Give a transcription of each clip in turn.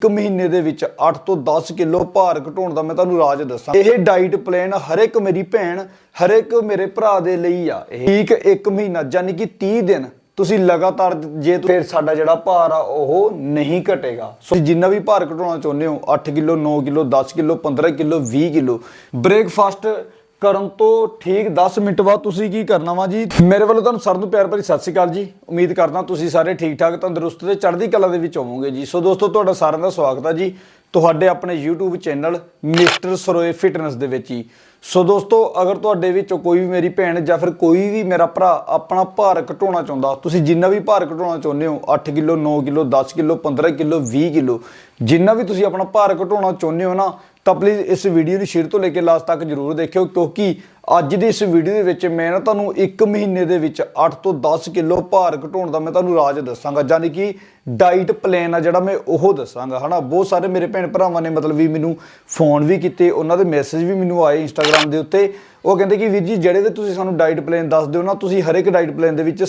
ਇੱਕ ਮਹੀਨੇ ਦੇ ਵਿੱਚ 8 ਤੋਂ 10 ਕਿਲੋ ਭਾਰ ਘਟਾਉਣ ਦਾ ਮੈਂ ਤੁਹਾਨੂੰ ਰਾਜ ਦੱਸਾਂ। ਇਹ ਡਾਈਟ ਪਲਾਨ ਹਰ ਇੱਕ ਮੇਰੀ ਭੈਣ, ਹਰ ਇੱਕ ਮੇਰੇ ਭਰਾ ਦੇ ਲਈ ਆ। ਇਹ ਠੀਕ ਇੱਕ ਮਹੀਨਾ ਯਾਨੀ ਕਿ 30 ਦਿਨ ਤੁਸੀਂ ਲਗਾਤਾਰ ਜੇ ਫਿਰ ਸਾਡਾ ਜਿਹੜਾ ਭਾਰ ਆ, ਉਹ ਨਹੀਂ ਘਟੇਗਾ। ਸੋ ਜਿੰਨਾ ਵੀ ਭਾਰ ਘਟਾਉਣਾ ਚਾਹੁੰਦੇ ਹੋ 8 kilo 9 kilo 10 kilo 15 kilo 20 kilo breakfast ਕਰਨ ਤੋਂ ਠੀਕ 10 ਮਿੰਟ ਬਾਅਦ ਤੁਸੀਂ ਕੀ ਕਰਨਾ ਵਾ ਜੀ? ਮੇਰੇ ਵੱਲੋਂ ਤੁਹਾਨੂੰ ਸਾਰਿਆਂ ਨੂੰ ਪਿਆਰ ਭਰੀ ਸਤਿ ਸ਼੍ਰੀ ਅਕਾਲ ਜੀ। ਉਮੀਦ ਕਰਦਾ ਤੁਸੀਂ ਸਾਰੇ ਠੀਕ ਠਾਕ, ਤੰਦਰੁਸਤ ਤੇ ਚੜ੍ਹਦੀ ਕਲਾ ਦੇ ਵਿੱਚ ਹੋਵੋਗੇ ਜੀ। ਸੋ ਦੋਸਤੋ, ਤੁਹਾਡਾ ਸਾਰਿਆਂ ਦਾ ਸਵਾਗਤ ਹੈ ਜੀ ਤੁਹਾਡੇ ਆਪਣੇ YouTube channel mister Saroye fitness ਦੇ ਵਿੱਚ ਹੀ ਸੋ ਦੋਸਤੋ, ਅਗਰ ਤੁਹਾਡੇ ਵਿੱਚੋਂ ਕੋਈ ਵੀ ਮੇਰੀ ਭੈਣ ਜਾਂ ਫਿਰ ਕੋਈ ਵੀ ਮੇਰਾ ਭਰਾ ਆਪਣਾ ਭਾਰ ਘਟਾਉਣਾ ਚਾਹੁੰਦਾ, ਤੁਸੀਂ ਜਿੰਨਾ ਵੀ ਭਾਰ ਘਟਾਉਣਾ ਚਾਹੁੰਦੇ ਹੋ 8 kilo 9 kilo 10 kilo 15 kilo 20 kilo, ਜਿੰਨਾ ਵੀ ਤੁਸੀਂ ਆਪਣਾ ਭਾਰ ਘਟਾਉਣਾ ਚਾਹੁੰਦੇ ਹੋ ਨਾ ਤਾਂ ਪਲੀਜ਼ ਇਸ ਵੀਡੀਓ ਨੂੰ ਸ਼ੇਅਰ ਤੋਂ ਲੈ ਕੇ ਲਾਸਟ ਤੱਕ ਜਰੂਰ ਦੇਖਿਓ ਕਿਉਂਕਿ ਅੱਜ ਦੀ ਇਸ ਵੀਡੀਓ ਦੇ ਵਿੱਚ ਮੈਂ ਨਾ ਤੁਹਾਨੂੰ 1 ਮਹੀਨੇ ਦੇ ਵਿੱਚ 8 ਤੋਂ 10 ਕਿਲੋ ਭਾਰ ਘਟਾਉਣ ਦਾ ਮੈਂ ਤੁਹਾਨੂੰ ਰਾਜ ਦੱਸਾਂਗਾ। ਯਾਨੀ ਕਿ ਡਾਈਟ ਪਲਾਨ ਆ ਜਿਹੜਾ ਮੈਂ ਉਹ ਦੱਸਾਂਗਾ, ਹਨਾ? ਬਹੁਤ ਸਾਰੇ ਮੇਰੇ ਭੈਣ ਭਰਾਵਾਂ ਨੇ ਮਤਲਬ ਵੀ ਮੈਨੂੰ ਫੋਨ ਵੀ ਕੀਤੇ, ਉਹਨਾਂ ਦੇ ਮੈਸੇਜ ਵੀ ਮੈਨੂੰ ਆਏ ਇੰਸਟਾਗ੍ਰam ਦੇ ਉੱਤੇ। ਉਹ ਕਹਿੰਦੇ ਕਿ ਵੀਰ ਜੀ, ਜਿਹੜੇ ਵੀ ਤੁਸੀਂ ਸਾਨੂੰ ਡਾਈਟ ਪਲਾਨ ਦੱਸ ਦਿਓ ਨਾ, ਤੁਸੀਂ ਹਰ ਇੱਕ ਡਾਈਟ ਪਲਾਨ ਦੇ ਵਿੱਚ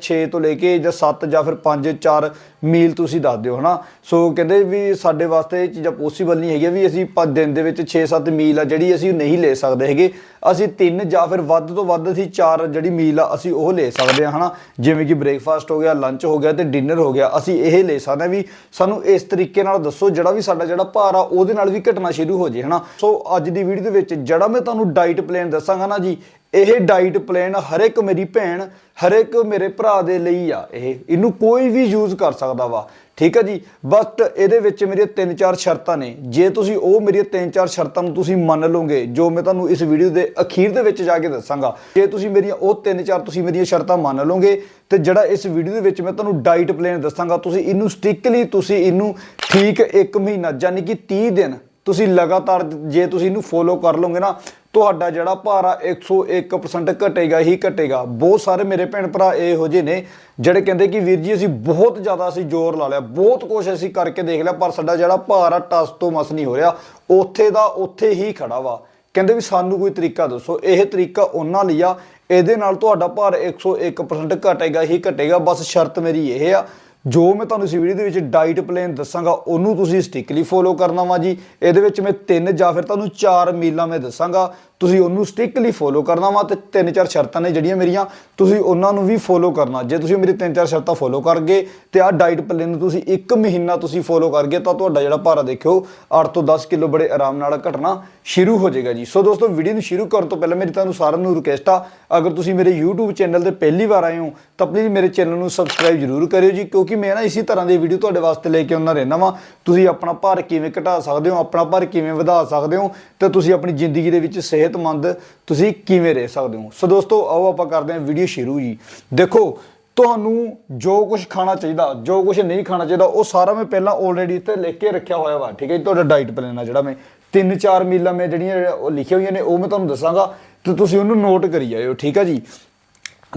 6 ਤੋਂ ਲੈ ਕੇ ਜਾਂ 7 ਜਾਂ ਫਿਰ 5 4 ਮੀਲ ਤੁਸੀਂ ਦੱਸ ਦਿਓ, ਹਨਾ? ਸੋ ਕਹਿੰਦੇ ਵੀ ਸਾਡੇ ਵਾਸਤੇ ਇਹ ਚੀਜ਼ਾਂ ਪੋਸੀਬਲ ਨਹੀਂ ਹੈਗੀਆਂ ਵੀ ਅਸੀਂ ਪੰਜ ਦਿਨ ਦੇ ਵਿੱਚ 6-7 ਮੀਲ ਆ ਜਿਹੜੀ ਅਸੀਂ ਨਹੀਂ ਲੈ ਸਕਦੇ ਹੈਗੇ। ਅਸੀਂ ਤਿੰਨ ਜਾਂ ਫਿਰ ਵੱਧ ਤੋਂ ਵੱਧ ਅਸੀਂ ਚਾਰ ਜਿਹੜੀ ਮੀਲ ਆ ਅਸੀਂ ਉਹ ਲੈ ਸਕਦੇ ਹਾਂ, ਹਨਾ? ਜਿਵੇਂ ਕਿ ਬ੍ਰੇਕਫਾਸਟ ਹੋ ਗਿਆ, ਲੰਚ ਹੋ ਗਿਆ ਤੇ ਡਿਨਰ ਹੋ ਗਿਆ, ਅਸੀਂ ਇਹ ਲੈ ਸਕਦੇ ਹਾਂ ਵੀ ਸਾਨੂੰ ਇਸ ਤਰੀਕੇ ਨਾਲ ਦੱਸੋ ਜਿਹੜਾ ਵੀ ਸਾਡਾ ਜਿਹੜਾ ਭਾਰ ਆ, ਉਹਦੇ ਨਾਲ ਵੀ ਘਟਣਾ ਸ਼ੁਰੂ ਹੋ ਜੇ, ਹਨਾ? ਸੋ ਅੱਜ ਦੀ ਵੀਡੀਓ ਦੇ ਵਿੱਚ ਜਿਹੜਾ ਮੈਂ ਤੁਹਾਨੂੰ ਡਾਈਟ ਪਲਾਨ ਦੱਸਾਂਗਾ ਨਾ ਜੀ ਇਹ ਡਾਈਟ ਪਲਾਨ ਹਰ ਇੱਕ ਮੇਰੀ ਭੈਣ, ਹਰ ਇੱਕ ਮੇਰੇ ਭਰਾ ਦੇ ਲਈ ਆ ਇਹ। ਇਹਨੂੰ ਕੋਈ ਵੀ ਯੂਜ਼ ਕਰ ਸਕਦਾ ਵਾ। ਠੀਕ ਹੈ ਜੀ? ਬਟ ਇਹਦੇ ਵਿੱਚ ਮੇਰੀਆਂ ਤਿੰਨ ਚਾਰ ਸ਼ਰਤਾਂ ਨੇ। ਜੇ ਤੁਸੀਂ ਉਹ ਮੇਰੀਆਂ ਤਿੰਨ ਚਾਰ ਸ਼ਰਤਾਂ ਨੂੰ ਤੁਸੀਂ ਮੰਨ ਲਓਗੇ, ਜੋ ਮੈਂ ਤੁਹਾਨੂੰ ਇਸ ਵੀਡੀਓ ਦੇ ਅਖੀਰ ਦੇ ਵਿੱਚ ਜਾ ਕੇ ਦੱਸਾਂਗਾ, ਜੇ ਤੁਸੀਂ ਮੇਰੀਆਂ ਉਹ ਤਿੰਨ ਚਾਰ ਤੁਸੀਂ ਮੇਰੀਆਂ ਸ਼ਰਤਾਂ ਮੰਨ ਲਓਗੇ, ਤੇ ਜਿਹੜਾ ਇਸ ਵੀਡੀਓ ਦੇ ਵਿੱਚ ਮੈਂ ਤੁਹਾਨੂੰ ਡਾਈਟ ਪਲਾਨ ਦੱਸਾਂਗਾ, ਤੁਸੀਂ ਇਹਨੂੰ ਸਟ੍ਰਿਕਟਲੀ ਤੁਸੀਂ ਇਹਨੂੰ ਠੀਕ ਇੱਕ ਮਹੀਨਾ, ਯਾਨੀ ਕਿ 30 ਦਿਨ ਤੁਸੀਂ ਲਗਾਤਾਰ ਜੇ ਤੁਸੀਂ ਇਹਨੂੰ ਫੋਲੋ ਕਰ ਲਓਗੇ ਨਾ ਤੁਹਾਡਾ ਜਿਹੜਾ ਭਾਰ ਆ 101% ਘਟੇਗਾ ਹੀ ਘਟੇਗਾ। ਬਹੁਤ ਸਾਰੇ ਮੇਰੇ ਭੈਣ ਭਰਾ ਇਹੋ ਜਿਹੇ ਨੇ, ਜਿਹੜੇ ਕਹਿੰਦੇ ਕਿ ਵੀਰ ਜੀ ਅਸੀਂ ਬਹੁਤ ਜ਼ਿਆਦਾ ਅਸੀਂ ਜ਼ੋਰ ਲਾ ਲਿਆ, ਬਹੁਤ ਕੁਝ ਅਸੀਂ ਕਰਕੇ ਦੇਖ ਲਿਆ, ਪਰ ਸਾਡਾ ਜਿਹੜਾ ਭਾਰ ਆ ਟਸ ਤੋਂ ਮਸ ਨਹੀਂ ਹੋ ਰਿਹਾ, ਉੱਥੇ ਦਾ ਉੱਥੇ ਹੀ ਖੜਾ ਵਾ। ਕਹਿੰਦੇ ਵੀ ਸਾਨੂੰ ਕੋਈ ਤਰੀਕਾ ਦੱਸੋ, ਇਹ ਤਰੀਕਾ ਉਹਨਾਂ ਲਈ ਆ, ਇਹਦੇ ਨਾਲ ਤੁਹਾਡਾ ਭਾਰ 101% ਘਟੇਗਾ ਹੀ ਘਟੇਗਾ, ਬਸ ਸ਼ਰਤ ਮੇਰੀ ਇਹ ਆ ਜੋ ਮੈਂ ਤੁਹਾਨੂੰ ਇਸ ਵੀਡੀਓ ਦੇ ਵਿੱਚ ਡਾਈਟ ਪਲਾਨ ਦੱਸਾਂਗਾ, ਉਹਨੂੰ ਤੁਸੀਂ ਸਟ੍ਰਿਕਲੀ ਫੋਲੋ ਕਰਨਾ ਵਾ ਜੀ। ਇਹਦੇ ਵਿੱਚ ਮੈਂ ਤਿੰਨ ਜਾਂ ਫਿਰ ਤੁਹਾਨੂੰ ਚਾਰ ਮੀਲਾਂ ਮੈਂ ਦੱਸਾਂਗਾ। ਤੁਸੀਂ ਉਹਨੂੰ ਸਟ੍ਰਿਕਟਲੀ ਫੋਲੋ ਕਰਨਾ ਵਾ ਤੇ ਤਿੰਨ ਚਾਰ ਸ਼ਰਤਾਂ ਨੇ ਜਿਹੜੀਆਂ ਮੇਰੀਆਂ, ਤੁਸੀਂ ਉਹਨਾਂ ਨੂੰ ਵੀ ਫੋਲੋ ਕਰਨਾ। ਜੇ ਤੁਸੀਂ ਮੇਰੀ ਤਿੰਨ ਚਾਰ ਸ਼ਰਤਾਂ ਫੋਲੋ ਕਰਗੇ ਤੇ ਆਹ ਡਾਈਟ ਪਲਾਨ ਨੂੰ ਤੁਸੀਂ ਇੱਕ ਮਹੀਨਾ ਤੁਸੀਂ ਫੋਲੋ ਕਰਗੇ ਤਾਂ ਤੁਹਾਡਾ ਜਿਹੜਾ ਭਾਰਾ ਦੇਖਿਓ 8 ਤੋਂ 10 ਕਿਲੋ ਬੜੇ ਆਰਾਮ ਨਾਲ ਘਟਣਾ ਸ਼ੁਰੂ ਹੋ ਜਾਏਗਾ ਜੀ। ਸੋ ਦੋਸਤੋ ਵੀਡੀਓ ਨੂੰ ਸ਼ੁਰੂ ਕਰਨ ਤੋਂ ਪਹਿਲਾਂ ਮੇਰੀ ਤੁਹਾਨੂੰ ਸਾਰਿਆਂ ਨੂੰ ਰਿਕਵੈਸਟ ਆ, ਅਗਰ ਤੁਸੀਂ ਮੇਰੇ YouTube ਚੈਨਲ ਤੇ ਪਹਿਲੀ ਵਾਰ ਆਏ ਹੋ, ਤਾਂ ਪਲੀਜ਼ ਮੇਰੇ ਚੈਨਲ ਨੂੰ ਸਬਸਕ੍ਰਾਈਬ ਜ਼ਰੂਰ ਕਰਿਓ ਜੀ, ਕਿਉਂਕਿ ਮੈਂ ਨਾ ਇਸੇ ਤਰ੍ਹਾਂ ਦੀ ਵੀਡੀਓ ਤੁਹਾਡੇ ਵਾਸਤੇ ਲੈ ਕੇ ਆਉਂਦਾ ਰਹਿਣਾ ਵਾਂ। ਤੁਸੀਂ ਆਪਣਾ ਭਾਰ ਕਿਵੇਂ ਘਟਾ ਸਕਦੇ ਹੋ, ਆਪਣਾ ਭਾਰ ਕਿਵੇਂ ਵਧਾ ਸਕਦੇ ਹੋ ਤੇ ਤੁਸੀਂ ਆਪਣੀ ਜ਼ਿੰਦਗੀ ਦੇ ਵਿੱਚ ਸਿਹਤਮੰਦ ਤੁਸੀਂ ਕਿਵੇਂ ਰਹਿ ਸਕਦੇ ਹੋ। ਸੋ ਦੋਸਤੋ, ਆਓ ਆਪਾਂ ਕਰਦੇ ਹਾਂ ਵੀਡੀਓ ਸ਼ੁਰੂ ਜੀ। ਦੇਖੋ, ਤੁਹਾਨੂੰ ਜੋ ਕੁਝ ਖਾਣਾ ਚਾਹੀਦਾ, ਜੋ ਕੁਝ ਨਹੀਂ ਖਾਣਾ ਚਾਹੀਦਾ, ਉਹ ਸਾਰਾ ਮੈਂ ਪਹਿਲਾਂ ਆਲਰੇਡੀ ਇੱਥੇ ਲਿਖ ਕੇ ਰੱਖਿਆ ਹੋਇਆ ਵਾ, ਠੀਕ ਹੈ ਜੀ? ਤੁਹਾਡਾ ਡਾਈਟ ਪਲਾਨ ਆ ਜਿਹੜਾ ਮੈਂ। ਤਿੰਨ ਚਾਰ ਮੀਲਾਂ ਮੈਂ ਜਿਹੜੀਆਂ ਉਹ ਲਿਖੀਆਂ ਹੋਈਆਂ ਨੇ, ਉਹ ਮੈਂ ਤੁਹਾਨੂੰ ਦੱਸਾਂਗਾ ਤੇ ਤੁਸੀਂ ਉਹਨੂੰ ਨੋਟ ਕਰੀ ਜਾਇਓ, ਠੀਕ ਹੈ ਜੀ?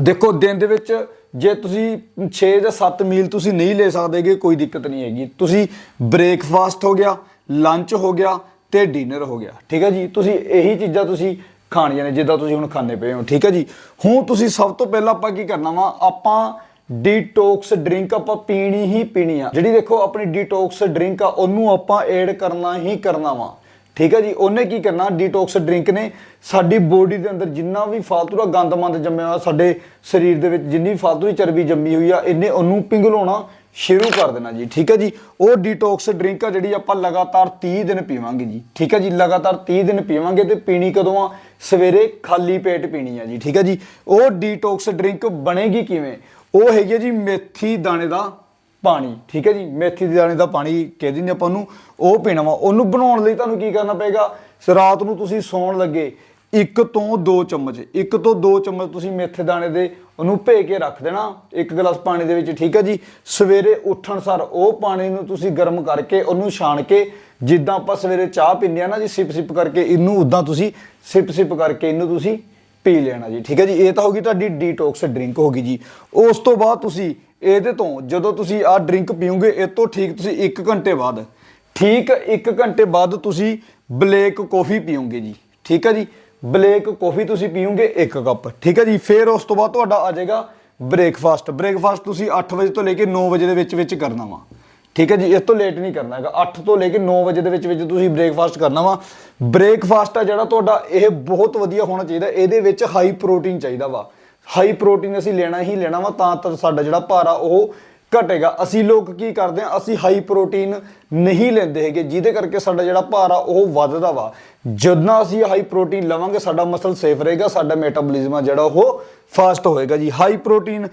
ਦੇਖੋ, ਦਿਨ ਦੇ ਵਿੱਚ ਜੇ ਤੁਸੀਂ 6 ਜਾਂ 7 ਮੀਲ ਤੁਸੀਂ ਨਹੀਂ ਲੈ ਸਕਦੇਗੇ ਕੋਈ ਦਿੱਕਤ ਨਹੀਂ ਹੈਗੀ। ਤੁਸੀਂ ਬ੍ਰੇਕਫਾਸਟ ਹੋ ਗਿਆ, ਲੰਚ ਹੋ ਗਿਆ ਤੇ ਡਿਨਰ ਹੋ ਗਿਆ। ਠੀਕ ਹੈ ਜੀ? ਤੁਸੀਂ ਇਹੀ ਚੀਜ਼ਾਂ ਤੁਸੀਂ ਖਾਣੀਆਂ ਨੇ, ਜਿੱਦਾਂ ਤੁਸੀਂ ਹੁਣ ਖਾਣੇ ਪਏ ਹੋ। ਠੀਕ ਹੈ ਜੀ? ਹੁਣ ਤੁਸੀਂ ਸਭ ਤੋਂ ਪਹਿਲਾਂ ਆਪਾਂ ਕੀ ਕਰਨਾ ਵਾ? ਆਪਾਂ ਡੀਟੌਕਸ ਡਰਿੰਕ ਆਪਾਂ ਪੀਣੀ ਹੀ ਪੀਣੀ ਆ। ਜਿਹੜੀ ਦੇਖੋ, ਆਪਣੀ ਡੀਟੌਕਸ ਡਰਿੰਕ ਆ, ਉਹਨੂੰ ਆਪਾਂ ਐਡ ਕਰਨਾ ਹੀ ਕਰਨਾ ਵਾ। ਠੀਕ ਹੈ ਜੀ, ਉਹਨੇ ਕੀ ਕਰਨਾ? ਡੀਟੌਕਸ ਡਰਿੰਕ ਨੇ ਸਾਡੀ ਬੋਡੀ ਦੇ ਅੰਦਰ ਜਿੰਨਾ ਵੀ ਫਾਲਤੂ ਦਾ ਗੰਦਮੰਦ ਜੰਮਿਆ ਹੋਇਆ ਸਾਡੇ ਸਰੀਰ ਦੇ ਵਿੱਚ, ਜਿੰਨੀ ਫਾਲਤੂ ਦੀ ਚਰਬੀ ਜੰਮੀ ਹੋਈ ਆ, ਇਹਨੇ ਉਹਨੂੰ ਪਿਘਲਾਉਣਾ ਸ਼ੁਰੂ ਕਰ ਦੇਣਾ ਜੀ, ਠੀਕ ਹੈ ਜੀ? ਉਹ ਡੀਟੌਕਸ ਡਰਿੰਕ ਆ ਜਿਹੜੀ ਆਪਾਂ ਲਗਾਤਾਰ 30 ਦਿਨ ਪੀਵਾਂਗੇ ਜੀ, ਠੀਕ ਹੈ ਜੀ? ਲਗਾਤਾਰ 30 ਦਿਨ ਪੀਵਾਂਗੇ ਤੇ ਪੀਣੀ ਕਦੋਂ ਆ? ਸਵੇਰੇ ਖਾਲੀ ਪੇਟ ਪੀਣੀ ਆ ਜੀ, ਠੀਕ ਹੈ ਜੀ? ਉਹ ਡੀਟੌਕਸ ਡਰਿੰਕ ਬਣੇਗੀ ਕਿਵੇਂ? ਉਹ ਹੈਗੀ ਆ ਜੀ ਮੇਥੀ ਦਾਣੇ ਦਾ ਪਾਣੀ। ਠੀਕ ਹੈ ਜੀ? ਮੇਥੀ ਦੇ ਦਾਣੇ ਦਾ ਪਾਣੀ ਕਹਿ ਦਿੰਦੇ ਆਪਾਂ ਉਹਨੂੰ। ਉਹ ਪੀਣਾ ਵਾ। ਉਹਨੂੰ ਬਣਾਉਣ ਲਈ ਤੁਹਾਨੂੰ ਕੀ ਕਰਨਾ ਪਏਗਾ? ਰਾਤ ਨੂੰ ਤੁਸੀਂ ਸੌਣ ਲੱਗੇ, ਇੱਕ ਤੋਂ ਦੋ ਚਮਚ। ਇੱਕ ਤੋਂ ਦੋ ਚਮਚ ਤੁਸੀਂ ਮੇਥੇ ਦਾਣੇ ਦੇ ਉਹਨੂੰ ਭੇ ਕੇ ਰੱਖ ਦੇਣਾ। ਇੱਕ ਗਲਾਸ ਪਾਣੀ ਦੇ ਵਿੱਚ, ਠੀਕ ਹੈ ਜੀ? ਸਵੇਰੇ ਉੱਠਣ ਸਾਰ ਉਹ ਪਾਣੀ ਨੂੰ ਤੁਸੀਂ ਗਰਮ ਕਰਕੇ ਉਹਨੂੰ ਛਾਣ ਕੇ, ਜਿੱਦਾਂ ਆਪਾਂ ਸਵੇਰੇ ਚਾਹ ਪੀਂਦੇ ਆ ਨਾ ਜੀ ਸਿਪ ਸਿਪ ਕਰਕੇ ਇਹਨੂੰ, ਉਦਾਂ ਤੁਸੀਂ ਸਿਪ ਸਿਪ ਕਰਕੇ ਇਹਨੂੰ ਤੁਸੀਂ ਪੀ ਲੈਣਾ ਜੀ। ਠੀਕ ਹੈ ਜੀ? ਇਹ ਤਾਂ ਹੋਗੀ ਤੁਹਾਡੀ ਡੀਟੌਕਸ ਡਰਿੰਕ ਹੋਗੀ ਜੀ। ਉਸ ਤੋਂ ਬਾਅਦ ਤੁਸੀਂ ਇਹਦੇ ਤੋਂ ਜਦੋਂ ਤੁਸੀਂ ਆਹ ਡਰਿੰਕ ਪੀਓਗੇ, ਇਹ ਤੋਂ ਠੀਕ ਤੁਸੀਂ 1 ਘੰਟੇ ਬਾਅਦ। ਠੀਕ 1 ਘੰਟੇ ਬਾਅਦ ਤੁਸੀਂ ਬਲੈਕ ਕੌਫੀ ਪੀਓਗੇ ਜੀ। ਠੀਕ ਹੈ ਜੀ? ਬਲੈਕ ਕੌਫੀ ਤੁਸੀਂ ਪੀਓਗੇ 1 ਕੱਪ ਠੀਕ ਹੈ ਜੀ? ਫਿਰ ਉਸ ਤੋਂ ਬਾਅਦ ਤੁਹਾਡਾ ਆ ਜਾਏਗਾ ਬ੍ਰੇਕਫਾਸਟ ਬ੍ਰੇਕਫਾਸਟ ਤੁਸੀਂ 8 ਵਜੇ ਤੋਂ ਲੈ ਕੇ 9 ਵਜੇ ਦੇ ਵਿੱਚ ਵਿੱਚ ਕਰਨਾ ਵਾ। ਠੀਕ ਹੈ ਜੀ? ਇਸ ਤੋਂ ਲੇਟ ਨਹੀਂ ਕਰਨਾ ਹੈਗਾ। 8 ਤੋਂ ਲੈ ਕੇ 9 ਵਜੇ ਦੇ ਵਿੱਚ ਵਿੱਚ ਤੁਸੀਂ ਬ੍ਰੇਕਫਾਸਟ ਕਰਨਾ ਵਾ। ਬ੍ਰੇਕਫਾਸਟ ਆ ਜਿਹੜਾ ਤੁਹਾਡਾ, ਇਹ ਬਹੁਤ ਵਧੀਆ ਹੋਣਾ ਚਾਹੀਦਾ। ਇਹਦੇ ਵਿੱਚ ਹਾਈ ਪ੍ਰੋਟੀਨ ਚਾਹੀਦਾ ਵਾ। ਹਾਈ ਪ੍ਰੋਟੀਨ ਅਸੀਂ ਲੈਣਾ ਹੀ ਲੈਣਾ ਵਾ, ਤਾਂ ਤਾਂ ਸਾਡਾ ਜਿਹੜਾ ਭਾਰ ਆ ਉਹ ਘਟੇਗਾ। ਅਸੀਂ ਲੋਕ ਕੀ ਕਰਦੇ ਆ ਅਸੀਂ ਹਾਈ ਪ੍ਰੋਟੀਨ ਨਹੀਂ ਲੈਂਦੇ ਹੈਗੇ, ਜਿਹਦੇ ਕਰਕੇ ਸਾਡਾ ਜਿਹੜਾ ਭਾਰ ਆ ਉਹ ਵੱਧਦਾ ਵਾ। ਜਦੋਂ ਅਸੀਂ ਹਾਈ ਪ੍ਰੋਟੀਨ ਲਵਾਂਗੇ, ਸਾਡਾ ਮਸਲ ਸੇਫ ਰਹੇਗਾ, ਸਾਡਾ ਮੈਟਾਬੋਲਿਜ਼ਮ ਆ ਜਿਹੜਾ ਉਹ ਫਾਸਟ ਹੋਏਗਾ ਜੀ। ਹਾਈ ਪ੍ਰੋਟੀਨ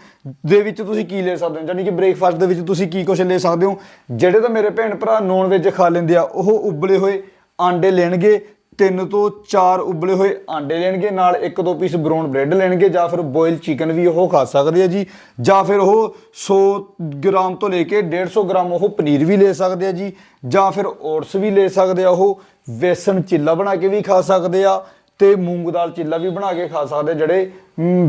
ਦੇ ਵਿੱਚ ਤੁਸੀਂ ਕੀ ਲੈ ਸਕਦੇ ਹੋ? ਯਾਨੀ ਕਿ ਬ੍ਰੇਕਫਾਸਟ ਦੇ ਵਿੱਚ ਤੁਸੀਂ ਕੀ ਕੁਝ ਲੈ ਸਕਦੇ ਹੋ? ਜਿਹੜੇ ਤਾਂ ਮੇਰੇ ਭੈਣ ਭਰਾ ਨੌਨ ਵੈਜ ਖਾ ਲੈਂਦੇ ਆ, ਉਹ ਉਬਲੇ ਹੋਏ ਆਂਡੇ ਲੈਣਗੇ ਤਿੰਨ ਤੋਂ ਚਾਰ ਉਬਲੇ ਹੋਏ ਆਂਡੇ ਲੈਣਗੇ, ਨਾਲ ਇੱਕ ਦੋ ਪੀਸ ਬਰਾਊਨ ਬ੍ਰੈਡ ਲੈਣਗੇ, ਜਾਂ ਫਿਰ ਬੋਇਲ ਚਿਕਨ ਵੀ ਉਹ ਖਾ ਸਕਦੇ ਆ ਜੀ, ਜਾਂ ਫਿਰ ਉਹ 100 ਗ੍ਰਾਮ ਤੋਂ ਲੈ ਕੇ 150 ਗ੍ਰਾਮ ਉਹ ਪਨੀਰ ਵੀ ਲੈ ਸਕਦੇ ਆ ਜੀ, ਜਾਂ ਫਿਰ ਓਟਸ ਵੀ ਲੈ ਸਕਦੇ ਆ ਉਹ, ਵੇਸਣ ਚਿੱਲਾ ਬਣਾ ਕੇ ਵੀ ਖਾ ਸਕਦੇ ਆ, ਤੇ ਮੂੰਗ ਦਾਲ ਚਿੱਲਾ ਵੀ ਬਣਾ ਕੇ ਖਾ ਸਕਦੇ ਜਿਹੜੇ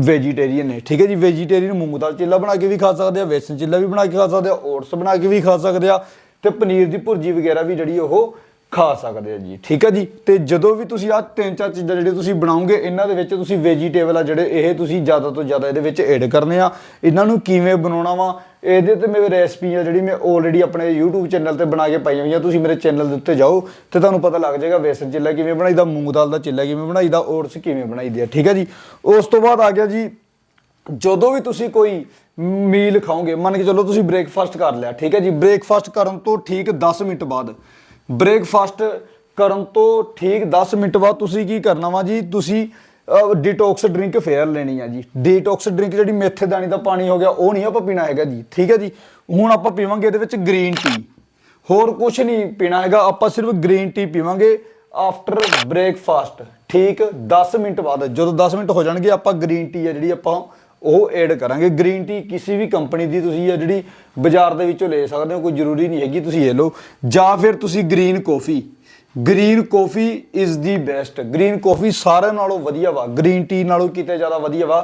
ਵੈਜੀਟੇਰੀਅਨ ਨੇ, ਠੀਕ ਹੈ ਜੀ ਵੈਜੀਟੇਰੀਅਨ ਮੂੰਗ ਦਾਲ ਚਿੱਲਾ ਬਣਾ ਕੇ ਵੀ ਖਾ ਸਕਦੇ ਆ, ਵੇਸਣ ਚਿੱਲਾ ਵੀ ਬਣਾ ਕੇ ਖਾ ਸਕਦੇ ਆ, ਓਟਸ ਬਣਾ ਕੇ ਵੀ ਖਾ ਸਕਦੇ ਆ, ਤੇ ਪਨੀਰ ਦੀ ਭੁਰਜੀ ਵਗੈਰਾ ਵੀ ਜਿਹੜੀ ਉਹ ਖਾ ਸਕਦੇ ਆ ਜੀ। ਠੀਕ ਹੈ ਜੀ? ਤੇ ਜਦੋਂ ਵੀ ਤੁਸੀਂ ਆ ਤਿੰਨ ਚਾਰ ਚੀਜ਼ਾਂ ਜਿਹੜੀਆਂ ਤੁਸੀਂ ਬਣਾਉਂਗੇ ਇਹਨਾਂ ਦੇ ਵਿੱਚ ਤੁਸੀਂ ਵੈਜੀਟੇਬਲ ਆ ਜਿਹੜੇ ਇਹ ਤੁਸੀਂ ਜ਼ਿਆਦਾ ਤੋਂ ਜ਼ਿਆਦਾ ਇਹਦੇ ਵਿੱਚ ਐਡ ਕਰਨੇ ਆ। ਇਹਨਾਂ ਨੂੰ ਕਿਵੇਂ ਬਣਾਉਣਾ ਵਾ? ਇਹਦੇ ਤੇ ਮੇਰੇ ਰੈਸਪੀ ਆ ਜਿਹੜੀ ਮੈਂ ਆਲਰੇਡੀ ਆਪਣੇ YouTube ਚੈਨਲ ਤੇ ਬਣਾ ਕੇ ਪਾਈਆਂ ਹੋਈਆਂ। ਤੁਸੀਂ ਮੇਰੇ ਚੈਨਲ ਦੇ ਉੱਤੇ ਜਾਓ ਤੇ ਤੁਹਾਨੂੰ ਪਤਾ ਲੱਗ ਜਾਏਗਾ ਵੇਸਣ ਚਿੱਲਾ ਕਿਵੇਂ ਬਣਾਈਦਾ ਮੂੰਗ ਦਾਲ ਦਾ ਚਿੱਲਾ ਕਿਵੇਂ ਬਣਾਈਦਾ ਓਟਸ ਕਿਵੇਂ ਬਣਾਈਦੇ ਆ। ਠੀਕ ਹੈ ਜੀ? ਉਸ ਤੋਂ ਬਾਅਦ ਆ ਗਿਆ ਜੀ, ਜਦੋਂ ਵੀ ਤੁਸੀਂ ਕੋਈ ਮੀਲ ਖਾਓਗੇ, ਮੰਨ ਕੇ ਚੱਲੋ ਤੁਸੀਂ ਬ੍ਰੇਕਫਾਸਟ ਕਰ ਲਿਆ। ਠੀਕ ਹੈ ਜੀ? ਬ੍ਰੇਕਫਾਸਟ ਕਰਨ ਤੋਂ ਠੀਕ 10 ਮਿੰਟ ਬਾਅਦ ਬ੍ਰੇਕਫਾਸਟ ਕਰਨ ਤੋਂ ਠੀਕ 10 ਮਿੰਟ ਬਾਅਦ ਤੁਸੀਂ ਕੀ ਕਰਨਾ ਵਾ ਜੀ? ਤੁਸੀਂ ਡਿਟੌਕਸ ਡਰਿੰਕ ਫੇਅਰ ਲੈਣੀ ਆ ਜੀ। ਡਿਟੌਕਸ ਡਰਿੰਕ ਜਿਹੜੀ ਮੇਥੇ ਦਾਣੀ ਦਾ ਪਾਣੀ ਹੋ ਗਿਆ, ਉਹ ਨਹੀਂ ਆਪਾਂ ਪੀਣਾ ਹੈਗਾ ਜੀ। ਠੀਕ ਹੈ ਜੀ? ਹੁਣ ਆਪਾਂ ਪੀਵਾਂਗੇ ਇਹਦੇ ਵਿੱਚ ਗ੍ਰੀਨ ਟੀ ਹੋਰ ਕੁਝ ਨਹੀਂ ਪੀਣਾ ਹੈਗਾ, ਆਪਾਂ ਸਿਰਫ ਗ੍ਰੀਨ ਟੀ ਪੀਵਾਂਗੇ ਆਫਟਰ ਬ੍ਰੇਕਫਾਸਟ ਠੀਕ 10 ਮਿੰਟ ਬਾਅਦ। ਜਦੋਂ 10 ਮਿੰਟ ਹੋ ਜਾਣਗੇ, ਆਪਾਂ ਗ੍ਰੀਨ ਟੀ ਆ ਜਿਹੜੀ ਆਪਾਂ ਉਹ ਐਡ ਕਰਾਂਗੇ। ਗ੍ਰੀਨ ਟੀ ਕਿਸੇ ਵੀ ਕੰਪਨੀ ਦੀ ਤੁਸੀਂ ਆ ਜਿਹੜੀ ਬਾਜ਼ਾਰ ਦੇ ਵਿੱਚੋਂ ਲੈ ਸਕਦੇ ਹੋ, ਕੋਈ ਜ਼ਰੂਰੀ ਨਹੀਂ ਹੈਗੀ, ਤੁਸੀਂ ਇਹ ਲਓ। ਜਾਂ ਫਿਰ ਤੁਸੀਂ green coffee green coffee is the best green coffee ਸਾਰਿਆਂ ਨਾਲੋਂ ਵਧੀਆ ਵਾ। ਗ੍ਰੀਨ ਟੀ ਨਾਲੋਂ ਕਿਤੇ ਜ਼ਿਆਦਾ ਵਧੀਆ ਵਾ।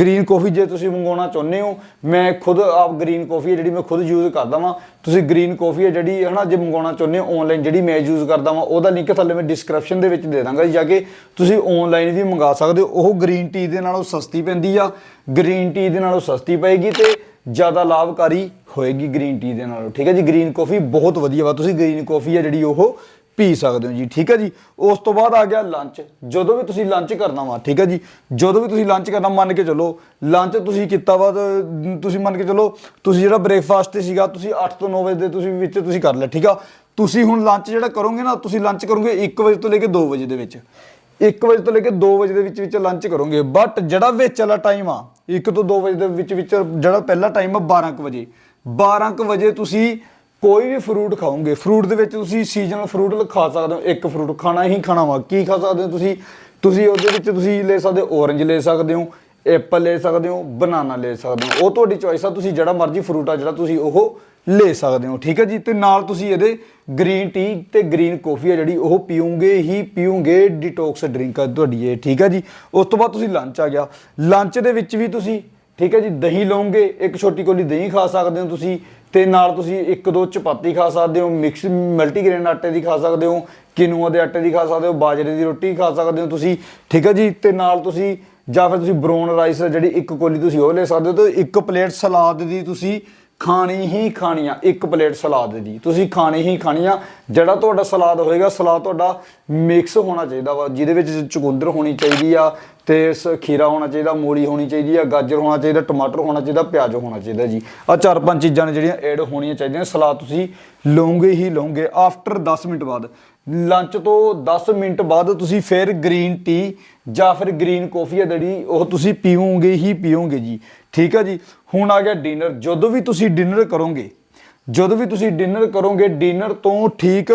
ਗ੍ਰੀਨ ਕਾਫੀ ਜੇ ਤੁਸੀਂ ਮੰਗਵਾਉਣਾ ਚਾਹੁੰਦੇ ਹੋ ਮੈਂ ਖੁਦ ਆਪ ਗ੍ਰੀਨ ਕਾਫੀ ਹੈ ਜਿਹੜੀ ਮੈਂ ਖੁਦ ਯੂਜ਼ ਕਰਦਾ ਵਾਂ। ਤੁਸੀਂ ਗ੍ਰੀਨ ਕਾਫੀ ਹੈ ਜਿਹੜੀ ਹਨਾ ਜੇ ਮੰਗਵਾਉਣਾ ਚਾਹੁੰਦੇ ਹੋ ਆਨਲਾਈਨ ਜਿਹੜੀ ਮੈਂ ਯੂਜ਼ ਕਰਦਾ ਵਾਂ ਉਹਦਾ ਲਿੰਕ ਥੱਲੇ ਮੈਂ ਡਿਸਕ੍ਰਿਪਸ਼ਨ ਦੇ ਵਿੱਚ ਦੇ ਦਾਂਗਾ ਜੀ, ਜਾ ਕੇ। ਤੁਸੀਂ ਆਨਲਾਈਨ ਵੀ ਮੰਗਾ ਸਕਦੇ ਹੋ। ਉਹ ਗ੍ਰੀਨ ਟੀ ਦੇ ਨਾਲੋਂ ਸਸਤੀ ਪੈਂਦੀ ਆ। ਗ੍ਰੀਨ ਟੀ ਦੇ ਨਾਲੋਂ ਸਸਤੀ ਪਏਗੀ ਤੇ ਜ਼ਿਆਦਾ ਲਾਭਕਾਰੀ ਹੋਏਗੀ ਗ੍ਰੀਨ ਟੀ ਦੇ ਨਾਲੋਂ। ਠੀਕ ਹੈ ਜੀ ਗ੍ਰੀਨ ਕਾਫੀ ਬਹੁਤ ਵਧੀਆ ਵਾ। ਤੁਸੀਂ ਗ੍ਰੀਨ ਕਾਫੀ ਹੈ ਜਿਹੜੀ ਉਹ ਪੀ ਸਕਦੇ ਹੋ ਜੀ, ਠੀਕ ਹੈ ਜੀ? ਉਸ ਤੋਂ ਬਾਅਦ ਆ ਗਿਆ ਲੰਚ ਜਦੋਂ ਵੀ ਤੁਸੀਂ ਲੰਚ ਕਰਨਾ ਵਾ, ਠੀਕ ਹੈ ਜੀ? ਜਦੋਂ ਵੀ ਤੁਸੀਂ ਲੰਚ ਕਰਨਾ, ਮੰਨ ਕੇ ਚੱਲੋ ਲੰਚ ਤੁਸੀਂ ਕੀਤਾ ਵਾ, ਤਾਂ ਤੁਸੀਂ ਮੰਨ ਕੇ ਚੱਲੋ, ਤੁਸੀਂ ਜਿਹੜਾ ਬ੍ਰੇਕਫਾਸਟ ਤੇ ਸੀਗਾ, ਤੁਸੀਂ 8 ਤੋਂ 9 ਵਜੇ ਦੇ ਤੁਸੀਂ ਵਿੱਚ ਤੁਸੀਂ ਕਰ ਲਿਆ, ਠੀਕ ਆ? ਤੁਸੀਂ ਹੁਣ ਲੰਚ ਜਿਹੜਾ ਕਰੋਗੇ ਨਾ, ਤੁਸੀਂ ਲੰਚ ਕਰੋਗੇ 1 ਵਜੇ ਤੋਂ ਲੈ ਕੇ 2 ਵਜੇ ਦੇ ਵਿੱਚ। 1 ਵਜੇ ਤੋਂ ਲੈ ਕੇ 2 ਵਜੇ ਦੇ ਵਿੱਚ ਵਿੱਚ ਲੰਚ ਕਰੋਗੇ। ਬਟ ਜਿਹੜਾ ਵਿੱਚ ਵਾਲਾ ਟਾਈਮ ਆ 1 ਤੋਂ 2 ਵਜੇ ਦੇ ਵਿੱਚ ਵਿੱਚ ਜਿਹੜਾ ਪਹਿਲਾ ਟਾਈਮ ਆ 12 ਕੁ ਵਜੇ। 12 ਕੁ ਵਜੇ ਤੁਸੀਂ ਕੋਈ ਵੀ ਫਰੂਟ ਖਾਓਗੇ, ਫਰੂਟ ਦੇ ਵਿੱਚ ਤੁਸੀਂ ਸੀਜ਼ਨਲ ਫਰੂਟ ਖਾ ਸਕਦੇ ਹੋ, ਇੱਕ ਫਰੂਟ ਖਾਣਾ ਹੀ ਖਾਣਾ ਵਾ। ਕੀ ਖਾ ਸਕਦੇ ਹੋ ਤੁਸੀਂ? ਤੁਸੀਂ ਉਹਦੇ ਵਿੱਚ ਤੁਸੀਂ ਲੈ ਸਕਦੇ ਹੋ, orange ਲੈ ਸਕਦੇ ਹੋ ਐਪਲ ਲੈ ਸਕਦੇ ਹੋ ਬਨਾਨਾ ਲੈ ਸਕਦੇ ਹੋ। ਉਹ ਤੁਹਾਡੀ ਚੋਇਸ ਆ, ਤੁਸੀਂ ਜਿਹੜਾ ਮਰਜ਼ੀ ਫਰੂਟ ਆ, ਜਿਹੜਾ ਤੁਸੀਂ ਉਹ ਲੈ ਸਕਦੇ ਹੋ, ਠੀਕ ਹੈ ਜੀ? ਤੇ ਨਾਲ ਤੁਸੀਂ ਇਹਦੇ ਗ੍ਰੀਨ ਟੀ ਤੇ ਗ੍ਰੀਨ ਕਾਫੀ ਆ, ਜਿਹੜੀ ਉਹ ਪੀਓਗੇ ਹੀ ਪੀਓਗੇ ਡਿਟੌਕਸ ਡਰਿੰਕ ਆ ਤੁਹਾਡੀ ਇਹ, ਠੀਕ ਹੈ ਜੀ? ਉਸ ਤੋਂ ਬਾਅਦ ਤੁਸੀਂ ਲੰਚ ਆ ਗਿਆ। ਲੰਚ ਦੇ ਵਿੱਚ ਵੀ ਤੁਸੀਂ, ਠੀਕ ਹੈ ਜੀ, ਦਹੀਂ ਲਓਗੇ, ਇੱਕ ਛੋਟੀ ਕੋਲੀ ਦਹੀਂ ਖਾ ਸਕਦੇ ਹੋ ਤੁਸੀਂ ਤੇ ਨਾਲ ਤੁਸੀਂ ਇੱਕ ਦੋ ਚਪਾਤੀ ਖਾ ਸਕਦੇ ਹੋ ਮਿਕਸ ਮਲਟੀਗ੍ਰੇਨ ਆਟੇ ਦੀ ਖਾ ਸਕਦੇ ਹੋ, ਕਿਨੂਆ ਦੇ ਆਟੇ ਦੀ ਖਾ ਸਕਦੇ ਹੋ, ਬਾਜਰੇ ਦੀ ਰੋਟੀ ਖਾ ਸਕਦੇ ਹੋ ਤੁਸੀਂ, ਠੀਕ ਹੈ ਜੀ? ਤੇ ਨਾਲ ਤੁਸੀਂ, ਜਾਂ ਫਿਰ ਤੁਸੀਂ ਬਰਾਊਨ ਰਾਈਸ ਜਿਹੜੀ ਇੱਕ ਕੋਲੀ ਤੁਸੀਂ ਉਹ ਲੈ ਸਕਦੇ ਹੋ ਤੇ ਇੱਕ ਪਲੇਟ ਸਲਾਦ ਦੀ ਤੁਸੀਂ ਖਾਣੀ ਹੀ ਖਾਣੀ ਆ, ਇੱਕ ਪਲੇਟ ਸਲਾਦ ਦੀ। ਤੁਸੀਂ ਖਾਣੀ ਹੀ ਖਾਣੀ ਆ, ਜਿਹੜਾ ਤੁਹਾਡਾ ਸਲਾਦ ਹੋਏਗਾ, ਸਲਾਦ ਤੁਹਾਡਾ ਮਿਕਸ ਹੋਣਾ ਚਾਹੀਦਾ ਵਾ, ਜਿਹਦੇ ਵਿੱਚ ਚੁਕੰਦਰ ਹੋਣੀ ਚਾਹੀਦੀ ਆ ਤੇ ਸ- ਖੀਰਾ ਹੋਣਾ ਚਾਹੀਦਾ, ਮੂਲੀ ਹੋਣੀ ਚਾਹੀਦੀ ਆ, ਗਾਜਰ ਹੋਣਾ ਚਾਹੀਦਾ, ਟਮਾਟਰ ਹੋਣਾ ਚਾਹੀਦਾ, ਪਿਆਜ਼ ਹੋਣਾ ਚਾਹੀਦਾ ਜੀ। ਆ ਚਾਰ ਪੰਜ ਚੀਜ਼ਾਂ ਨੇ ਜਿਹੜੀਆਂ ਐਡ ਹੋਣੀਆਂ ਚਾਹੀਦੀਆਂ, ਸਲਾਦ ਤੁਸੀਂ ਲਓਗੇ ਹੀ ਲਓਗੇ। ਆਫਟਰ 10 ਮਿੰਟ ਬਾਅਦ ਲੰਚ ਤੋਂ 10 ਮਿੰਟ ਬਾਅਦ ਤੁਸੀਂ ਫਿਰ ਗ੍ਰੀਨ ਟੀ ਜਾਂ ਫਿਰ ਗ੍ਰੀਨ ਕਾਫੀ ਆ ਜਿਹੜੀ, ਉਹ ਤੁਸੀਂ ਪੀਓਗੇ ਹੀ ਪੀਓਗੇ ਜੀ। ਠੀਕ ਆ ਜੀ? ਹੁਣ ਆ ਗਿਆ ਡਿਨਰ ਜਦੋਂ ਵੀ ਤੁਸੀਂ ਡਿਨਰ ਕਰੋਗੇ, ਜਦੋਂ ਵੀ ਤੁਸੀਂ ਡਿਨਰ ਕਰੋਗੇ ਡਿਨਰ ਤੋਂ ਠੀਕ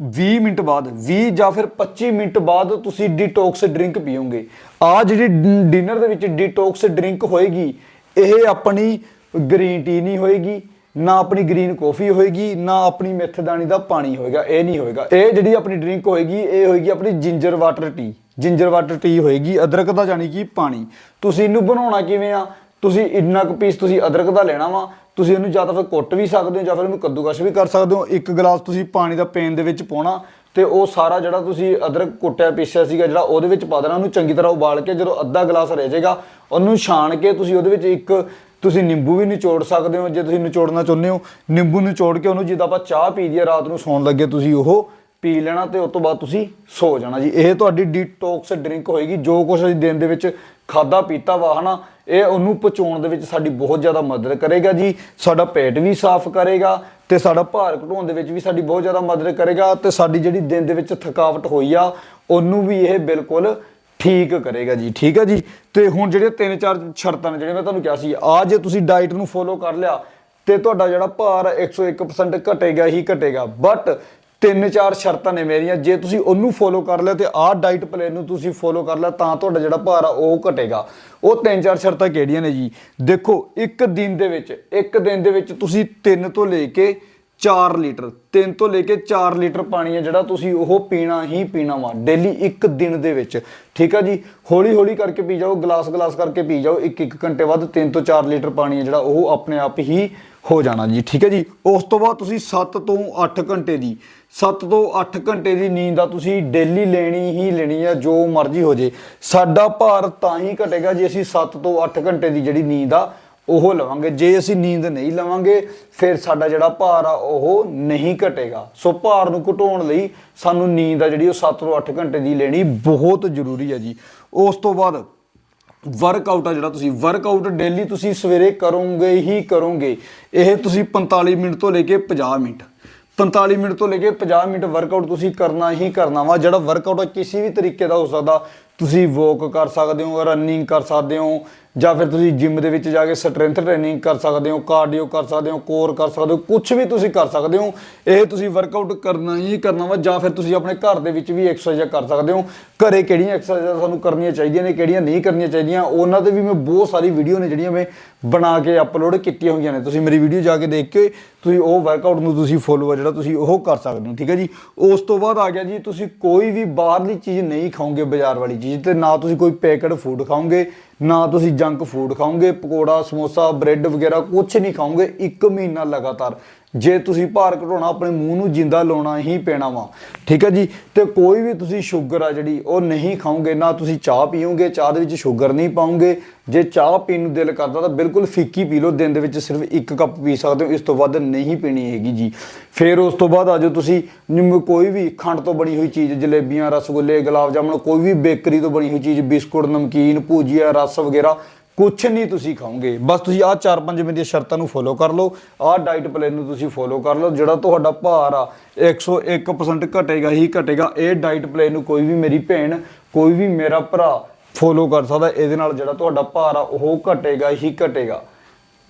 20 ਮਿੰਟ ਬਾਅਦ 20 ਜਾਂ ਫਿਰ 25 ਮਿੰਟ ਬਾਅਦ ਤੁਸੀਂ ਡਿਟੌਕਸ ਡਰਿੰਕ ਪੀਓਗੇ। ਆ ਜਿਹੜੀ ਡਿਨਰ ਦੇ ਵਿੱਚ ਡਿਟੌਕਸ ਡਰਿੰਕ ਹੋਏਗੀ, ਇਹ ਆਪਣੀ ਗ੍ਰੀਨ ਟੀ ਨਹੀਂ ਹੋਏਗੀ, ਨਾ ਆਪਣੀ ਗ੍ਰੀਨ ਕਾਫੀ ਹੋਏਗੀ, ਨਾ ਆਪਣੀ ਮੇਥੇਦਾਨੀ ਦਾ ਪਾਣੀ ਹੋਏਗਾ। ਇਹ ਨਹੀਂ ਹੋਏਗਾ। ਇਹ ਜਿਹੜੀ ਆਪਣੀ ਡਰਿੰਕ ਹੋਏਗੀ, ਇਹ ਹੋਏਗੀ ਆਪਣੀ ginger water tea ginger water tea ਹੋਏਗੀ, ਅਦਰਕ ਦਾ ਜਾਨੀ ਕਿ ਪਾਣੀ। ਤੁਸੀਂ ਇਹਨੂੰ ਬਣਾਉਣਾ ਕਿਵੇਂ ਆ? ਤੁਸੀਂ ਇੰਨਾ ਕੁ ਪੀਸ ਤੁਸੀਂ ਅਦਰਕ ਦਾ ਲੈਣਾ ਵਾ, ਤੁਸੀਂ ਇਹਨੂੰ ਜਾਂ ਤਾਂ ਫਿਰ ਕੁੱਟ ਵੀ ਸਕਦੇ ਹੋ ਜਾਂ ਫਿਰ ਇਹਨੂੰ ਕੱਦੂਕਸ਼ ਵੀ ਕਰ ਸਕਦੇ ਹੋ। ਇੱਕ ਗਲਾਸ ਤੁਸੀਂ ਪਾਣੀ ਦਾ ਪੇਨ ਦੇ ਵਿੱਚ ਪਾਉਣਾ ਤੇ ਉਹ ਸਾਰਾ ਜਿਹੜਾ ਤੁਸੀਂ ਅਦਰਕ ਕੁੱਟਿਆ ਪੀਸਿਆ ਸੀਗਾ ਜਿਹੜਾ ਉਹਦੇ ਵਿੱਚ ਪਾ ਦੇਣਾ, ਉਹਨੂੰ ਚੰਗੀ ਤਰ੍ਹਾਂ ਉਬਾਲ ਕੇ ਜਦੋਂ ਅੱਧਾ ਗਲਾਸ ਰਹਿ ਜਾਏਗਾ, ਉਹਨੂੰ ਛਾਣ ਕੇ ਤੁਸੀਂ ਉਹਦੇ ਵਿੱਚ ਇੱਕ ਤੁਸੀਂ ਨਿੰਬੂ ਵੀ ਨਿਚੋੜ ਸਕਦੇ ਹੋ, ਜੇ ਤੁਸੀਂ ਨਿਚੋੜਨਾ ਚਾਹੁੰਦੇ ਹੋ, ਨਿੰਬੂ ਨਿਚੋੜ ਕੇ ਉਹਨੂੰ ਜਿੱਦਾਂ ਆਪਾਂ ਚਾਹ ਪੀ ਦੀ ਰਾਤ ਨੂੰ ਸੌਣ ਲੱਗੇ ਤੁਸੀਂ ਉਹ ਪੀ ਲੈਣਾ ਤੇ ਉਸ ਤੋਂ ਬਾਅਦ ਤੁਸੀਂ ਸੋ ਜਾਣਾ ਜੀ। ਇਹ ਤੁਹਾਡੀ ਡੀਟੌਕਸ ਡਰਿੰਕ ਹੋਏਗੀ, ਜੋ ਕੁਝ ਅਸੀਂ ਦਿਨ ਦੇ ਵਿੱਚ ਖਾਦਾ ਪੀਤਾ ਵਾ, ਹਨਾ ਇਹ ਉਹਨੂੰ ਪਹੁੰਚਾਉਣ ਦੇ ਵਿੱਚ ਸਾਡੀ ਬਹੁਤ ਜ਼ਿਆਦਾ ਮਦਦ ਕਰੇਗਾ ਜੀ, ਸਾਡਾ ਪੇਟ ਵੀ ਸਾਫ਼ ਕਰੇਗਾ ਤੇ ਸਾਡਾ ਭਾਰ ਘਟਾਉਣ ਦੇ ਵਿੱਚ ਵੀ ਸਾਡੀ ਬਹੁਤ ਜ਼ਿਆਦਾ ਮਦਦ ਕਰੇਗਾ ਤੇ ਸਾਡੀ ਜਿਹੜੀ ਦਿਨ ਦੇ ਵਿੱਚ ਥਕਾਵਟ ਹੋਈ ਆ, ਉਹਨੂੰ ਵੀ ਇਹ ਬਿਲਕੁਲ ਠੀਕ ਕਰੇਗਾ ਜੀ, ਠੀਕ ਹੈ ਜੀ? ਤੇ ਹੁਣ ਜਿਹੜੇ ਤਿੰਨ ਚਾਰ ਸ਼ਰਤਾਂ ਨੇ ਜਿਹੜੀਆਂ ਮੈਂ ਤੁਹਾਨੂੰ ਕਿਹਾ ਸੀ, ਆ ਜੇ ਤੁਸੀਂ ਡਾਈਟ ਨੂੰ ਫੋਲੋ ਕਰ ਲਿਆ ਤੇ ਤੁਹਾਡਾ ਜਿਹੜਾ ਭਾਰ ਆ 101% ਘਟੇਗਾ ਹੀ ਘਟੇਗਾ ਬਟ ਤਿੰਨ ਚਾਰ ਸ਼ਰਤਾਂ ਨੇ ਮੇਰੀਆਂ। ਜੇ ਤੁਸੀਂ ਉਹਨੂੰ ਫੋਲੋ ਕਰ ਲਿਆ ਤੇ ਆਹ ਡਾਈਟ ਪਲਾਨ ਨੂੰ ਤੁਸੀਂ ਫੋਲੋ ਕਰ ਲਿਆ, ਤਾਂ ਤੁਹਾਡਾ ਜਿਹੜਾ ਭਾਰ ਆ ਉਹ ਘਟੇਗਾ। ਉਹ ਤਿੰਨ ਚਾਰ ਸ਼ਰਤਾਂ ਕਿਹੜੀਆਂ ਨੇ ਜੀ? ਦੇਖੋ, ਇੱਕ ਦਿਨ ਦੇ ਵਿੱਚ, ਇੱਕ ਦਿਨ ਦੇ ਵਿੱਚ ਤੁਸੀਂ ਤਿੰਨ ਤੋਂ ਲੈ ਕੇ 4 ਲੀਟਰ 3 ਤੋਂ ਲੈ ਕੇ 4 ਲੀਟਰ ਪਾਣੀ ਹੈ ਜਿਹੜਾ ਤੁਸੀਂ ਉਹ ਪੀਣਾ ਹੀ ਪੀਣਾ ਵਾ ਡੇਲੀ ਇੱਕ ਦਿਨ ਦੇ ਵਿੱਚ। ਠੀਕ ਆ ਜੀ? ਹੌਲੀ ਹੌਲੀ ਕਰਕੇ ਪੀ ਜਾਓ ਗਲਾਸ ਗਲਾਸ ਕਰਕੇ ਪੀ ਜਾਓ ਇੱਕ ਇੱਕ ਘੰਟੇ ਬਾਅਦ 3 ਤੋਂ 4 ਲੀਟਰ ਪਾਣੀ ਹੈ ਜਿਹੜਾ ਉਹ ਆਪਣੇ ਆਪ ਹੀ ਹੋ ਜਾਣਾ ਜੀ। ਠੀਕ ਹੈ ਜੀ? ਉਸ ਤੋਂ ਬਾਅਦ ਤੁਸੀਂ 7 ਤੋਂ 8 ਘੰਟੇ ਦੀ 7 ਤੋਂ 8 ਘੰਟੇ ਦੀ ਨੀਂਦ ਆ, ਤੁਸੀਂ ਡੇਲੀ ਲੈਣੀ ਹੀ ਲੈਣੀ ਆ, ਜੋ ਮਰਜ਼ੀ ਹੋ ਜੇ। ਸਾਡਾ ਭਾਰ ਤਾਂ ਹੀ ਘਟੇਗਾ ਜੇ ਅਸੀਂ 7 ਤੋਂ 8 ਘੰਟੇ ਦੀ ਜਿਹੜੀ ਨੀਂਦ ਆ, ਉਹ ਲਵਾਂਗੇ। ਜੇ ਅਸੀਂ ਨੀਂਦ ਨਹੀਂ ਲਵਾਂਗੇ, ਫਿਰ ਸਾਡਾ ਜਿਹੜਾ ਭਾਰ ਆ, ਉਹ ਨਹੀਂ ਘਟੇਗਾ। ਸੋ ਭਾਰ ਨੂੰ ਘਟਾਉਣ ਲਈ ਸਾਨੂੰ ਨੀਂਦ ਆ ਜਿਹੜੀ, ਉਹ 7 ਤੋਂ 8 ਘੰਟੇ ਦੀ ਲੈਣੀ ਬਹੁਤ ਜ਼ਰੂਰੀ ਹੈ ਜੀ। ਉਸ ਤੋਂ ਬਾਅਦ ਵਰਕਆਊਟ ਆ ਜਿਹੜਾ ਤੁਸੀਂ ਵਰਕਆਊਟ ਡੇਲੀ ਤੁਸੀਂ ਸਵੇਰੇ ਕਰੋਗੇ ਹੀ ਕਰੋਗੇ। ਇਹ ਤੁਸੀਂ 45 ਮਿੰਟ ਤੋਂ ਲੈ ਕੇ 50 ਮਿੰਟ। 45 ਮਿੰਟ ਤੋਂ ਲੈ ਕੇ 50 ਮਿੰਟ ਵਰਕਆਊਟ ਤੁਸੀਂ ਕਰਨਾ ਹੀ ਕਰਨਾ ਵਾ। ਜਿਹੜਾ ਵਰਕਆਊਟ ਆ, ਕਿਸੇ ਵੀ ਤਰੀਕੇ ਦਾ ਹੋ ਸਕਦਾ। ਤੁਸੀਂ ਵਾਕ ਕਰ ਸਕਦੇ ਹੋ ਰਨਿੰਗ ਕਰ ਸਕਦੇ ਹੋ ਜਾਂ ਫਿਰ ਤੁਸੀਂ ਜਿਮ ਦੇ ਵਿੱਚ ਜਾ ਕੇ ਸਟਰੈਂਥ ਟ੍ਰੇਨਿੰਗ ਕਰ ਸਕਦੇ ਹੋ ਕਾਰਡੀਓ ਕਰ ਸਕਦੇ ਹੋ ਕੋਰ ਕਰ ਸਕਦੇ ਹੋ ਕੁਝ ਵੀ ਤੁਸੀਂ ਕਰ ਸਕਦੇ ਹੋ, ਇਹ ਤੁਸੀਂ ਵਰਕਆਊਟ ਕਰਨਾ ਹੀ ਕਰਨਾ ਵਾ, ਜਾਂ ਫਿਰ ਤੁਸੀਂ ਆਪਣੇ ਘਰ ਦੇ ਵਿੱਚ ਵੀ ਐਕਸਰਸਾਈਜ਼ ਕਰ ਸਕਦੇ ਹੋ। ਘਰੇ ਕਿਹੜੀਆਂ ਐਕਸਰਸਾਈਜ਼ਾਂ ਸਾਨੂੰ ਕਰਨੀਆਂ ਚਾਹੀਦੀਆਂ ਨੇ, ਕਿਹੜੀਆਂ ਨਹੀਂ ਕਰਨੀਆਂ ਚਾਹੀਦੀਆਂ, ਉਹਨਾਂ ਤੇ ਵੀ ਮੈਂ ਬਹੁਤ ਸਾਰੀ ਵੀਡੀਓ ਨੇ ਜਿਹੜੀਆਂ ਮੈਂ ਬਣਾ ਕੇ ਅਪਲੋਡ ਕੀਤੀਆਂ ਹੋਈਆਂ ਨੇ। ਤੁਸੀਂ ਮੇਰੀ ਵੀਡੀਓ ਜਾ ਕੇ ਦੇਖ ਕੇ ਤੁਸੀਂ ਉਹ ਵਰਕਆਊਟ ਨੂੰ ਤੁਸੀਂ ਫੋਲੋ ਆ ਜਿਹੜਾ ਤੁਸੀਂ ਉਹ ਕਰ ਸਕਦੇ ਹੋ, ਠੀਕ ਹੈ ਜੀ? ਉਸ ਤੋਂ ਬਾਅਦ ਆ ਗਿਆ ਜੀ, ਤੁਸੀਂ ਕੋਈ ਵੀ ਬਾਹਰਲੀ ਚੀਜ਼ ਨਹੀਂ ਖਾਓਗੇ, ਬਾਜ਼ਾਰ ਵਾਲੀ ਚੀਜ਼ ਤੇ, ਨਾ ਤੁਸੀਂ ਕੋਈ ਪੈਕਡ ਫੂਡ ਖਾਓਗੇ ਨਾ ਤੁਸੀਂ ਜੰਕ ਫੂਡ ਖਾਓਗੇ, ਪਕੌੜਾ, ਸਮੋਸਾ ਬ੍ਰੈਡ ਵਗੈਰਾ ਕੁਝ ਨਹੀਂ ਖਾਓਗੇ, ਇੱਕ ਮਹੀਨਾ ਲਗਾਤਾਰ। ਜੇ ਤੁਸੀਂ ਭਾਰ ਘਟਾਉਣਾ, ਆਪਣੇ ਮੂੰਹ ਨੂੰ ਜਿੰਦਾ ਲਾਉਣਾ ਹੀ ਪੈਣਾ ਵਾ। ਠੀਕ ਹੈ ਜੀ? ਤੇ ਕੋਈ ਵੀ ਤੁਸੀਂ ਸ਼ੂਗਰ ਆ ਜਿਹੜੀ, ਉਹ ਨਹੀਂ ਖਾਓਗੇ, ਨਾ ਤੁਸੀਂ ਚਾਹ ਪੀਓਗੇ, ਚਾਹ ਦੇ ਵਿੱਚ ਸ਼ੂਗਰ ਨਹੀਂ ਪਾਉਂਗੇ ਜੇ ਚਾਹ ਪੀਣ ਨੂੰ ਦਿਲ ਕਰਦਾ ਤਾਂ ਬਿਲਕੁਲ ਫਿੱਕੀ ਪੀ ਲਓ, ਦਿਨ ਦੇ ਵਿੱਚ ਸਿਰਫ ਇੱਕ ਕੱਪ ਪੀ ਸਕਦੇ ਹੋ, ਇਸ ਤੋਂ ਵੱਧ ਨਹੀਂ ਪੀਣੀ ਹੈਗੀ ਜੀ। ਫਿਰ ਉਸ ਤੋਂ ਬਾਅਦ ਆਜੋ ਤੁਸੀਂ ਕੋਈ ਵੀ ਖੰਡ ਤੋਂ ਬਣੀ ਹੋਈ ਚੀਜ਼, ਜਲੇਬੀਆਂ, ਰਸਗੁੱਲੇ, ਗੁਲਾਬ ਜਾਮਣ, ਕੋਈ ਵੀ ਬੇਕਰੀ ਤੋਂ ਬਣੀ ਹੋਈ ਚੀਜ਼, ਬਿਸਕੁਟ, ਨਮਕੀਨ, ਭੂਜੀਆ, ਰਸ ਵਗੈਰਾ ਕੁਛ ਨਹੀਂ ਤੁਸੀਂ ਖਾਓਗੇ। ਬਸ ਤੁਸੀਂ ਆਹ ਚਾਰ ਪੰਜ ਮਿੰਟ ਦੀਆਂ ਸ਼ਰਤਾਂ ਨੂੰ ਫੋਲੋ ਕਰ ਲਓ। ਆਹ ਡਾਈਟ ਪਲਾਨ ਨੂੰ ਤੁਸੀਂ ਫੋਲੋ ਕਰ ਲਓ। ਜਿਹੜਾ ਤੁਹਾਡਾ ਭਾਰ ਆ 101% ਘਟੇਗਾ ਹੀ ਘਟੇਗਾ। ਇਹ ਡਾਈਟ ਪਲਾਨ ਨੂੰ ਕੋਈ ਵੀ ਮੇਰੀ ਭੈਣ, ਕੋਈ ਵੀ ਮੇਰਾ ਭਰਾ ਫੋਲੋ ਕਰ ਸਕਦਾ। ਇਹਦੇ ਨਾਲ ਜਿਹੜਾ ਤੁਹਾਡਾ ਭਾਰ ਆ, ਉਹ ਘਟੇਗਾ ਹੀ ਘਟੇਗਾ।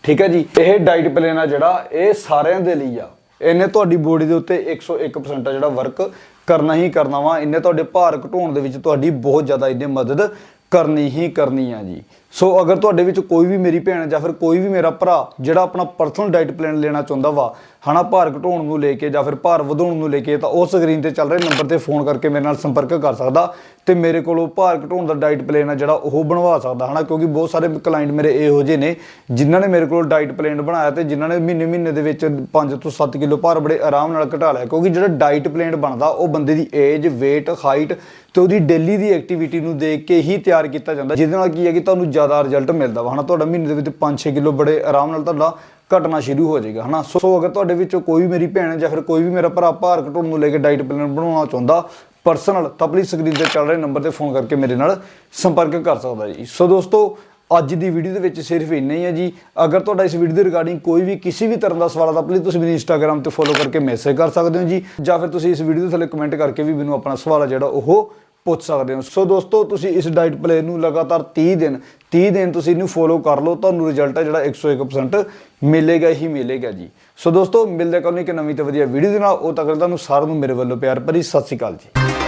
ਠੀਕ ਹੈ ਜੀ? ਇਹ ਡਾਈਟ ਪਲਾਨ ਆ ਜਿਹੜਾ, ਇਹ ਸਾਰਿਆਂ ਦੇ ਲਈ ਆ। ਇਹਨੇ ਤੁਹਾਡੀ ਬੋਡੀ ਦੇ ਉੱਤੇ 101% ਆ ਜਿਹੜਾ ਵਰਕ ਕਰਨਾ ਹੀ ਕਰਨਾ ਵਾ। ਇਹਨੇ ਤੁਹਾਡੇ ਭਾਰ ਘਟਾਉਣ ਦੇ ਵਿੱਚ ਤੁਹਾਡੀ ਬਹੁਤ ਜ਼ਿਆਦਾ ਇਹਨੇ ਮਦਦ ਕਰਨੀ ਹੀ ਕਰਨੀ ਆ ਜੀ। ਸੋ ਅਗਰ ਤੁਹਾਡੇ ਵਿੱਚ ਕੋਈ ਵੀ ਮੇਰੀ ਭੈਣ ਜਾਂ ਫਿਰ ਕੋਈ ਵੀ ਮੇਰਾ ਭਰਾ ਜਿਹੜਾ ਆਪਣਾ ਪਰਸਨਲ ਡਾਈਟ ਪਲਾਨ ਲੈਣਾ ਚਾਹੁੰਦਾ ਵਾ, ਹਨਾ, ਭਾਰ ਘਟਾਉਣ ਨੂੰ ਲੈ ਕੇ ਜਾਂ ਫਿਰ ਭਾਰ ਵਧਾਉਣ ਨੂੰ ਲੈ ਕੇ, ਤਾਂ ਉਹ ਸਕਰੀਨ ਤੇ ਚੱਲ ਰਹੇ ਨੰਬਰ ਤੇ ਫੋਨ ਕਰਕੇ ਮੇਰੇ ਨਾਲ ਸੰਪਰਕ ਕਰ ਸਕਦਾ ਤੇ ਮੇਰੇ ਕੋਲੋਂ ਭਾਰ ਘਟਾਉਣ ਦਾ ਡਾਈਟ ਪਲਾਨ ਆ ਜਿਹੜਾ ਉਹ ਬਣਵਾ ਸਕਦਾ, ਹਨਾ, ਕਿਉਂਕਿ ਬਹੁਤ ਸਾਰੇ ਕਲਾਇੰਟ ਮੇਰੇ ਇਹੋ ਜਿਹੇ ਨੇ ਜਿਨ੍ਹਾਂ ਨੇ ਮੇਰੇ ਕੋਲ ਡਾਈਟ ਪਲਾਨ ਬਣਾਇਆ ਤੇ ਜਿਨ੍ਹਾਂ ਨੇ ਮਹੀਨੇ ਮਹੀਨੇ ਦੇ ਵਿੱਚ 5 ਤੋਂ 7 ਕਿਲੋ ਭਾਰ ਬੜੇ ਆਰਾਮ ਨਾਲ ਘਟਾ ਲਿਆ, ਕਿਉਂਕਿ ਜਿਹੜਾ ਡਾਈਟ ਪਲਾਨ ਬਣਦਾ, ਉਹ ਬੰਦੇ ਦੀ ਏਜ weight ਹਾਈਟ ਤੇ ਉਹਦੀ ਡੇਲੀ ਦੀ ਐਕਟੀਵਿਟੀ ਨੂੰ ਦੇਖ ਕੇ ਹੀ ਤਿਆਰ ਕੀਤਾ ਜਾਂਦਾ, ਜਿਹਦੇ ਨਾਲ ਕੀ ਹੈ ਕਿ ਤੁਹਾਨੂੰ ਜ਼ਿਆਦਾ ਰਿਜ਼ਲਟ ਮਿਲਦਾ ਵਾ, ਹਨਾ? ਤੁਹਾਡਾ ਮਹੀਨੇ ਦੇ ਵਿੱਚ 5-6 ਕਿਲੋ ਬੜੇ ਆਰਾਮ ਨਾਲ ਤੁਹਾਡਾ ਘਟਣਾ ਸ਼ੁਰੂ ਹੋ ਜਾਏਗਾ, ਹਨਾ? ਸੋ ਅਗਰ ਤੁਹਾਡੇ ਵਿੱਚੋਂ ਕੋਈ ਵੀ ਮੇਰੀ ਭੈਣ ਜਾਂ ਫਿਰ ਕੋਈ ਵੀ ਮੇਰਾ ਭਰਾ ਭਾਰ ਘਟਾਉਣ ਨੂੰ ਲੈ ਕੇ ਡਾਈਟ ਪਲਾਨ ਬਣਾਉਣਾ ਚਾਹੁੰਦਾ ਪਰਸਨਲ ਤਾਂ ਪਲੀਜ਼ ਸਕਰੀਨ ਤੇ ਚੱਲ ਰਹੇ ਨੰਬਰ ਤੇ ਫੋਨ ਕਰਕੇ ਮੇਰੇ ਨਾਲ ਸੰਪਰਕ ਕਰ ਸਕਦਾ ਜੀ। ਸੋ ਦੋਸਤੋ, ਅੱਜ ਦੀ ਵੀਡੀਓ ਦੇ ਵਿੱਚ ਸਿਰਫ ਇੰਨਾ ਹੀ ਹੈ ਜੀ। ਅਗਰ ਤੁਹਾਡਾ ਇਸ ਵੀਡੀਓ ਦੇ ਰਿਗਾਰਡਿੰਗ ਕੋਈ ਵੀ ਕਿਸੇ ਵੀ ਤਰ੍ਹਾਂ ਦਾ ਸਵਾਲ ਆ, ਤਾਂ ਪਲੀਜ਼ ਤੁਸੀਂ ਮੈਨੂੰ ਇੰਸਟਾਗ੍ਰam ਤੇ ਫੋਲੋ ਕਰਕੇ ਮੈਸੇਜ ਕਰ ਸਕਦੇ ਹੋ ਜੀ। ਜਾਂ ਫਿਰ ਤੁਸੀਂ ਇਸ ਵੀਡੀਓ ਦੇ ਥੱਲੇ ਕਮੈਂਟ ਕਰਕੇ ਵੀ ਮੈਨੂੰ ਆਪਣਾ ਸਵਾਲ ਹੈ ਜਿਹੜਾ ਉਹ ਪੁੱਛ ਸਕਦੇ ਹੋ। ਸੋ ਦੋਸਤੋ, ਤੁਸੀਂ ਇਸ ਡਾਈਟ ਪਲਾਨ ਨੂੰ ਲਗਾਤਾਰ 30 ਦਿਨ 30 ਦਿਨ ਤੁਸੀਂ ਇਹਨੂੰ ਫੋਲੋ ਕਰ ਲਓ, ਤੁਹਾਨੂੰ ਰਿਜ਼ਲਟ ਹੈ ਜਿਹੜਾ 101% ਮਿਲੇਗਾ ਹੀ ਮਿਲੇਗਾ ਜੀ। ਸੋ ਦੋਸਤੋ, ਮਿਲਦੇ ਕੱਲ ਨੂੰ ਇੱਕ ਨਵੀਂ ਤੇ ਵਧੀਆ ਵੀਡੀਓ ਦੇ ਨਾਲ। ਉਹ ਤੱਕ ਤੁਹਾਨੂੰ ਸਾਰਿਆਂ ਨੂੰ ਮੇਰੇ ਵੱਲੋਂ ਪਿਆਰ ਭਰੀ ਸਤਿ ਸ਼੍ਰੀ ਅਕਾਲ ਜੀ।